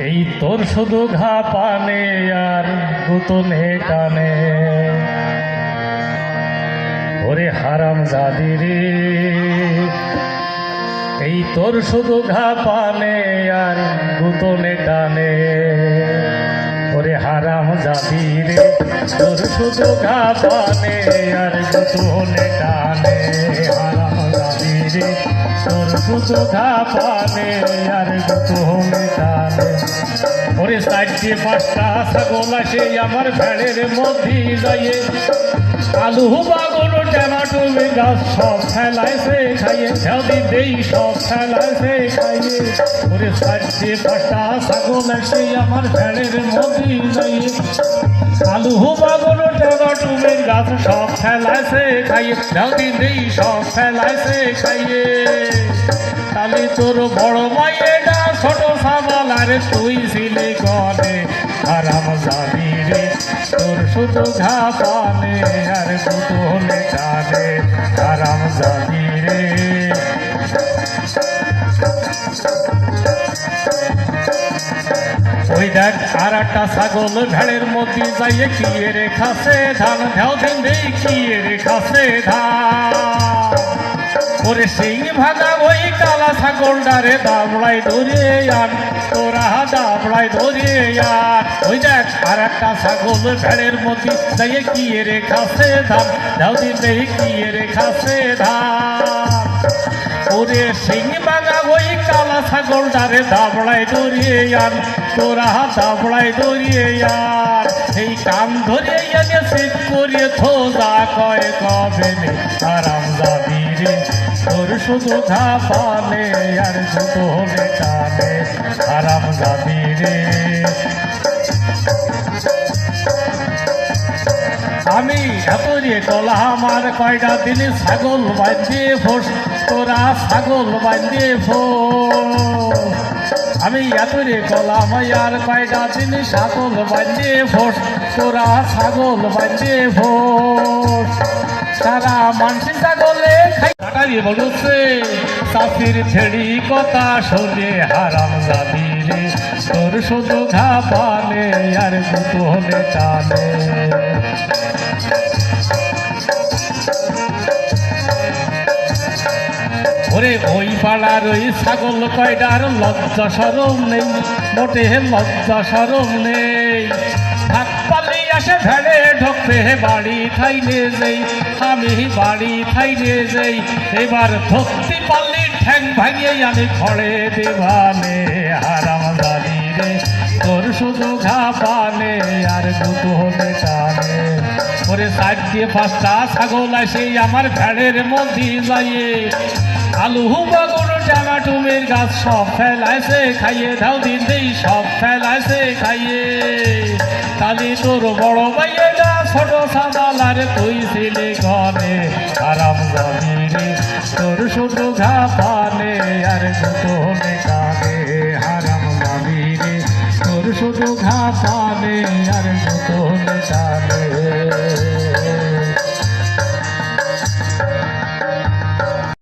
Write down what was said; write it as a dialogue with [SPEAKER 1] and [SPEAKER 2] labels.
[SPEAKER 1] এই তোর শুধু ঘা পানে আর গুতনে টানে। ওরে হারাম জাদি রে। এই তোর শুধু ঘা পানে আর গুতনে টানে। ওরে হারাম জাদি রে। তোর শুধু ঘা পানে আর গুতনে টানে। হারাম জাদি রে। তোর শুধু ঘা পানে আর গুতনে ওরে চারটে পাঁচটা ছাগল আসে, আমার ভেড়ের মধ্যে যাইয়ে। আলু, বাগুন টমেটো গাছ সব ফেলাইছে খাইয়ে। খেয়াদি দেই সব ফেলাইছে খাইয়ে। ওরে চারটে পাঁচটা ছাগল আসে, আমার ভেড়ের মধ্যে যাইয়ে। আলু, বাগুন টমেটো গাছ সব ফেলাইছে খাইয়ে। খেয়াদি দেই সব ফেলাইছে খাইয়ে। তাহলে তোর বড় মাইয়েটা ছোট সাবাল আরে তুই ছিলে গনে আরাম যাবি রে তোর শুধু ঘা পানে আর হলে কানে আরাম যাবি রে। ওই দেখ, আর একটা ছাগল ভেড়ের মধ্যে যাইয়ে কিয়ে রে খাসে ধান? ঢেউ দিন দেই কিয়ে রে খাসে ধান? ওরে সিং ভাগা ওই কালা ছাগলটারে দাবড়াই ধরে আন। তোরা দাবড়াই ধরে আন। ওই দেখ আর একটা ছাগল ভেড়ের মধ্যে যাইয়ে কিয়ে রে খাসে ধান। দিন দেই কিয়ে রে খাসে ধান। ওরে সিং বাগা ওই কালা ছাগলটারে দাবড়াই ধরিয়ে আন। তোরা দাবড়াই ধরিয়ে আন। এই কান ধরিয়ে এনে শীত করিয়ে থোজা কয় কবে আরাম শুধু ঘা পালে আর শুধু হবে কানে আরাম যাবি রে। আমি এত যে তোলা আমার কয়টা দিনে ছাগল বাঁধিয়ে ফোস তোরা ছাগল বাঁধিয়ে ফোস আমি এত রে কলা মাইয়ার কয়টা দিনে ছাগল বাঁধিয়ে ফোস তোরা ছাগল বাঁধিয়ে ফোস তারা মানসিক ছাগলে খাই বলছে, চাষির ছেড়ি কথা শোনে হারাম যাবি রে। তোর শুধু ঘা পালে আর কুতুহলে টানে ওরে ওই পাড়ার ওই ছাগল কয়টার লজ্জা সরম নেই, মোটে লজ্জা সরম নেই। হাত পালি আসে ভেড়ে ঢোকে বাড়ি খাইলে যেই, আমি বাড়ি খাইলে যেই। এবার ধরতে পাল্লি ঠ্যাং ভাঙিয়ে আমি খড়ে দেবানে ওরে সাইড দিয়ে পাঁচটা ছাগল আসে, আমার ভেড়ের মধ্যে যাইয়ে। আলু বাগুন টুমের গাছ, সব ফেলাইছে, খাইয়ে ধাও দিন দেই, সব ফেলাইছে, খাইয়ে। কালি তোর বড় ভাইয়ে বাইয়েরা ছোট সাদালার তুই ছিলে ঘরে। আরাম যাবি রে তোর শুধু ঘা পানে, আর গুতনে কানে। হারাম যাবি রে তোর শুধু ঘা পানে, আর